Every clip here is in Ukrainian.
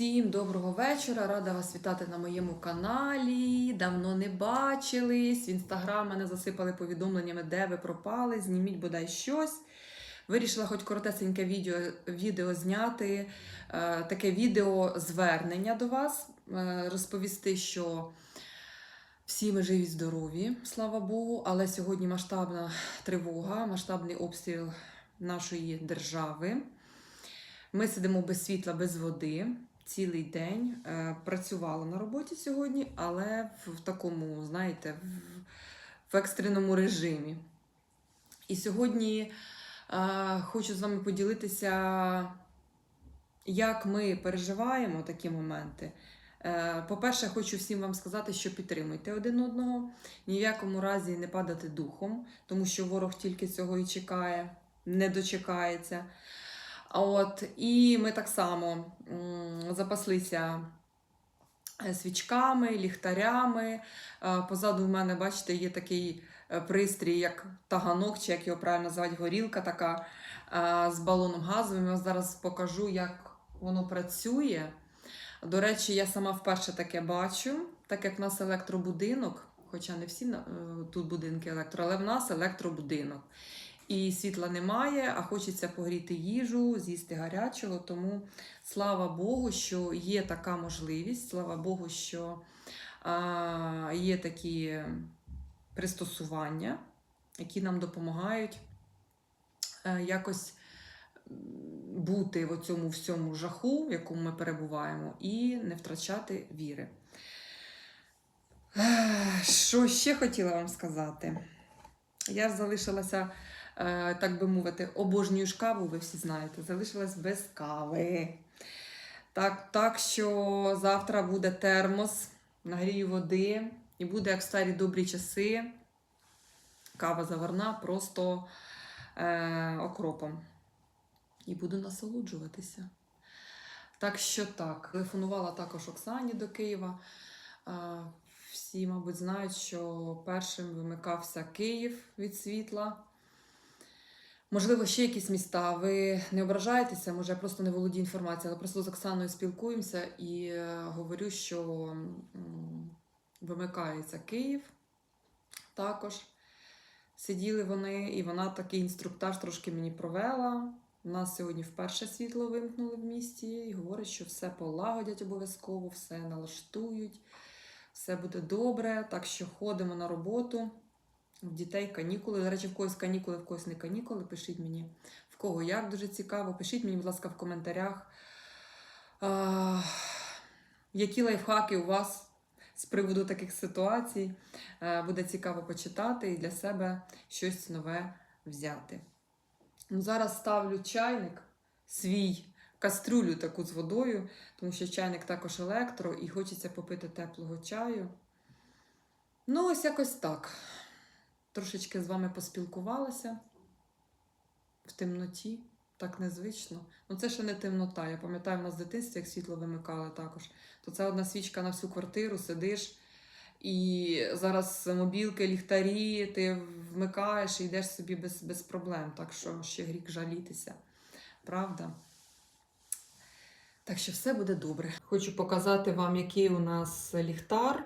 Всім доброго вечора. Рада вас вітати на моєму каналі. Давно не бачились. В інстаграм мене засипали повідомленнями, де ви пропали. Зніміть бодай щось. Вирішила хоч коротесеньке відео, відео зняти, е, таке відео звернення до вас, е, розповісти, що всі ми живі, здорові, слава Богу. Але сьогодні масштабна тривога, масштабний обстріл нашої держави. Ми сидимо без світла, без води цілий день. Е, Працювала на роботі сьогодні, але в, такому, знаєте, в, в екстреному режимі. І сьогодні е, хочу з вами поділитися, як ми переживаємо такі моменти. Е, По-перше, хочу всім вам сказати, що підтримуйте один одного, ні в якому разі не падати духом, тому що ворог тільки цього і чекає, не дочекається. От, і ми так само запаслися е, свічками, ліхтарями. Е, Позаду в мене, бачите, є такий е, пристрій, як таганок, чи як його правильно називати, горілка така з балоном газовим. Я зараз покажу, як воно працює. До речі, я сама вперше таке бачу, так як в нас електробудинок, хоча не всі тут будинки електро, але в нас електробудинок. І світла немає, а хочеться погріти їжу, з'їсти гарячого. Тому слава Богу, що є така можливість. Слава Богу, що а, є такі пристосування, які нам допомагають е, якось бути в цьому всьому жаху, в якому ми перебуваємо, і не втрачати віри. Що ще хотіла вам сказати? Я залишилася так би мовити, обожнюю каву, ви всі знаєте, залишилась без кави. Так, так що завтра буде термос, нагрію води, і буде, як в старі добрі часи, кава заварна просто е, окропом. І буду насолоджуватися. Так що так, телефонувала також Оксані до Києва. Е, Всі, мабуть, знають, що першим вимикався Київ від світла. Можливо, ще якісь міста. Ви не ображаєтеся, може, я просто не володію інформацією, але просто з Оксаною спілкуємося і е, говорю, що вимикається Київ також. Сиділи вони, і вона такий інструктаж трошки мені провела. У нас сьогодні вперше світло вимкнули в місті і говорить, що все полагодять обов'язково, все налаштують, все буде добре. Так що ходимо на роботу. В дітей канікули. До речі, в когось канікули, в когось не канікули. Пишіть мені, в кого як дуже цікаво. Пишіть мені, будь ласка, в коментарях, а, які лайфхаки у вас з приводу таких ситуацій. Е, Буде цікаво почитати і для себе щось нове взяти. Ну, зараз ставлю чайник свій кастрюлю таку з водою, тому що чайник також електро, і хочеться попити теплого чаю. Ну, ось якось так. Трошечки з вами поспілкувалася в темноті, так незвично. Ну, це ще не темнота. Я пам'ятаю, в нас в дитинстві, як світло вимикали також. То це одна свічка на всю квартиру, сидиш. І зараз мобілки, ліхтарі, ти вмикаєш і йдеш собі без, без проблем. Так що ще грік жалітися. Правда? Так що все буде добре. Хочу показати вам, який у нас ліхтар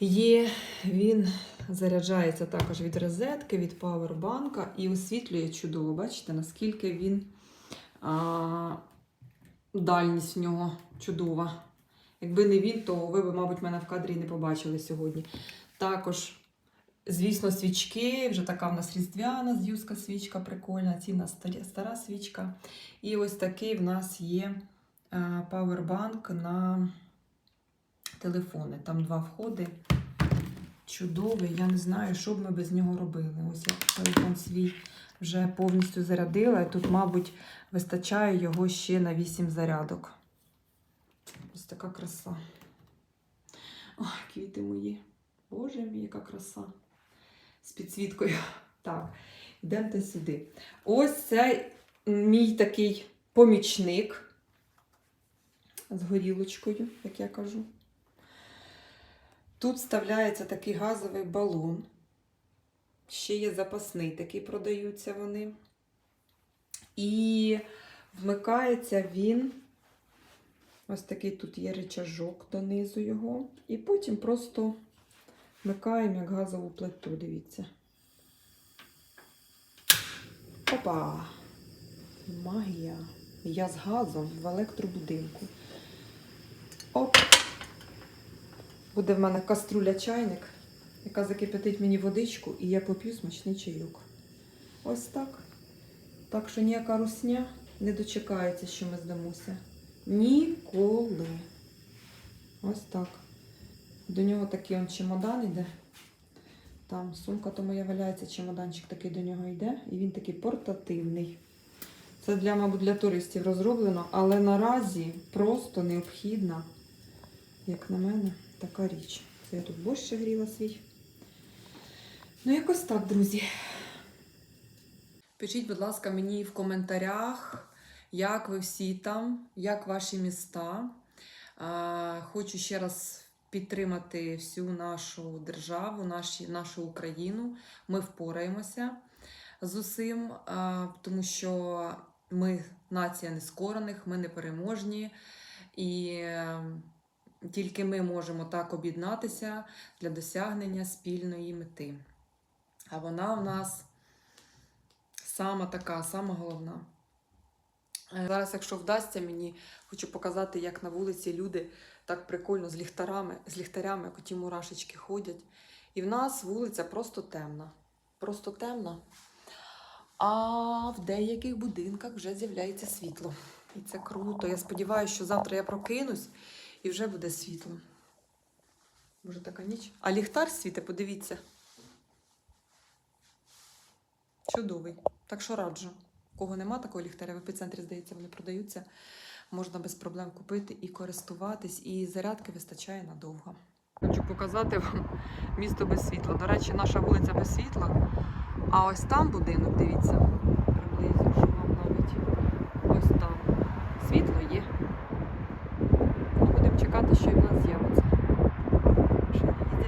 є. Він заряджається також від розетки, від павербанка і освітлює чудово. Бачите, наскільки він а, дальність в нього чудова. Якби не він, то ви б, мабуть, мене в кадрі не побачили сьогодні. Також, звісно, свічки. Вже така в нас різдвяна з'юзка свічка прикольна. Ці в стара свічка. І ось такий в нас є е, павербанк на телефони. Там два входи. Чудовий. Я не знаю, що б ми без нього робили. Ось я телефон свій вже повністю зарядила. І тут, мабуть, вистачає його ще на 8 зарядок. Ось така краса. Ой, квіти мої. Боже мій, яка краса. З підсвіткою. Так, йдемте сюди. Ось це мій такий помічник з горілочкою, як я кажу. Тут вставляється такий газовий балон. Ще є запасний, такий продаються вони. І вмикається він Ось такий тут є речажок донизу його. І потім просто вмикаємо як газову плиту, дивіться. Опа! Магія. Я з газом в електробудинку. Оп! Буде в мене каструля чайник, яка закипятить мені водичку, і я поп'ю смачний чайок. Ось так. Так що ніяка русня не дочекається, що ми здамося. Ніколи. Ось так. До нього такий он чемодан йде. Там сумка то моя валяється, чемоданчик такий до нього йде, і він такий портативний. Це для, мабуть, для туристів розроблено, але наразі просто необхідна, як на мене, така річ. Це я тут борщ гріла свій. Ну, якось так, друзі. Пишіть, будь ласка, мені в коментарях, як ви всі там, як ваші міста. Хочу ще раз підтримати всю нашу державу, наші, нашу Україну. Ми впораємося з усім, тому що ми нація нескорених, ми непереможні. І тільки ми можемо так об'єднатися для досягнення спільної мети. А вона в нас сама така, сама головна. Е, Зараз, якщо вдасться мені, хочу показати, як на вулиці люди так прикольно з ліхтарами, з ліхтарями, як оті мурашечки ходять. І в нас вулиця просто темна. Просто темна. А в деяких будинках вже з'являється світло. І це круто. Я сподіваюся, що завтра я прокинусь і вже буде світло. Може, така ніч? А ліхтар світе, подивіться. Чудовий. Так що раджу. Кого нема такого ліхтаря, в епіцентрі, здається, вони продаються. Можна без проблем купити і користуватись, і зарядки вистачає надовго. Хочу показати вам місто без світла. До речі, наша вулиця без світла. А ось там будинок, дивіться, приблизно, що вам навіть ось там світло є. Ну, Будемо чекати, що в нас з'явиться.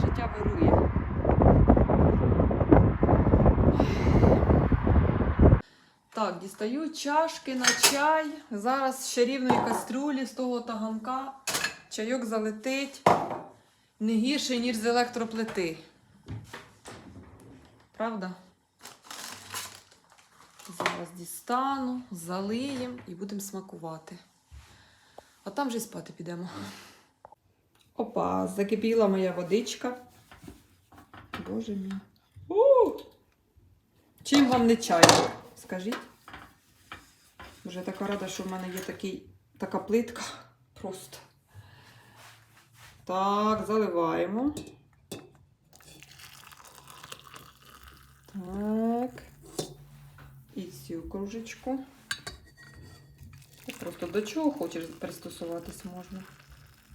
Життя вирує. Так, дістаю чашки на чай. Зараз з чарівної кастрюлі з того таганка чайок залетить не гірше, ніж з електроплити. Правда? Зараз дістану, залиємо і будемо смакувати. А там вже й спати підемо. Опа, закипіла моя водичка. Боже мій. У! Чим вам не чай? Скажіть. Вже така рада, що в мене є такий, така плитка. Просто. Так, заливаємо. Так. І цю кружечку. Просто до чого хочеш пристосуватись можна.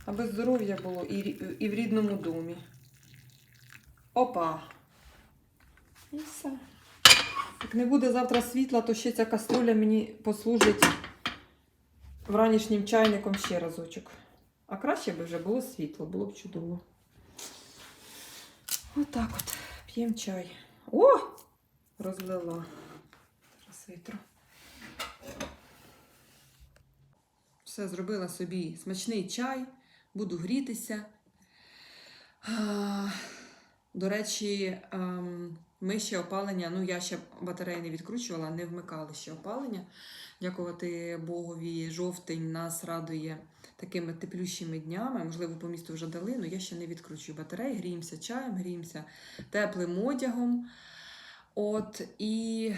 Аби здоров'я було і, і в рідному домі. Опа. І все. Як не буде завтра світла, то ще ця каструля мені послужить вранішнім чайником ще разочок. А краще би вже було світло, було б чудово. Отак от. П'ємо чай. О! Розлила. Зараз витру. Все, зробила собі смачний чай, буду грітися. До речі, ем, ми ще опалення, ну я ще батареї не відкручувала, не вмикали ще опалення. Дякувати Богові, жовтень нас радує такими теплющими днями. Можливо, по місту вже дали, але я ще не відкручую батареї, гріємося чаєм, гріємося теплим одягом. От і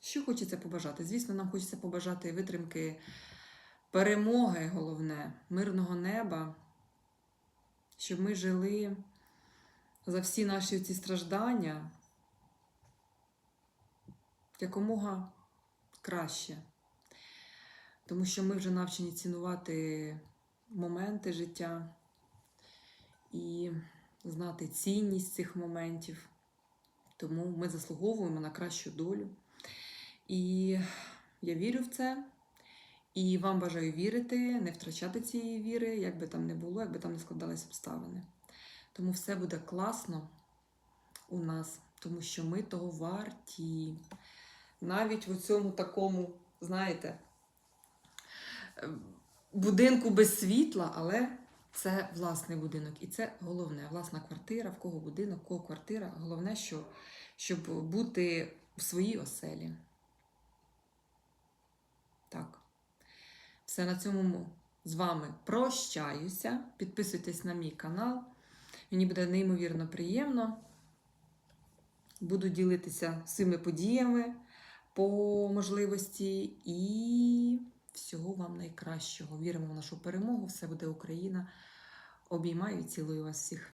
що хочеться побажати? Звісно, нам хочеться побажати витримки перемоги, головне, мирного неба, щоб ми жили за всі наші ці страждання якомога краще. Тому що ми вже навчені цінувати моменти життя і знати цінність цих моментів. Тому ми заслуговуємо на кращу долю. І я вірю в це. І вам бажаю вірити, не втрачати цієї віри, як би там не було, як би там не складались обставини. Тому все буде класно у нас, тому що ми того варті. Навіть в цьому такому, знаєте, е, будинку без світла, але це власний будинок. І це головне. Власна квартира, в кого будинок, в кого квартира. Головне, що, щоб бути в своїй оселі. Так. Все на цьому з вами прощаюся. Підписуйтесь на мій канал. Мені буде неймовірно приємно. Буду ділитися своїми подіями по можливості і всього вам найкращого. Віримо в нашу перемогу. Все буде Україна. Обіймаю і цілую вас всіх.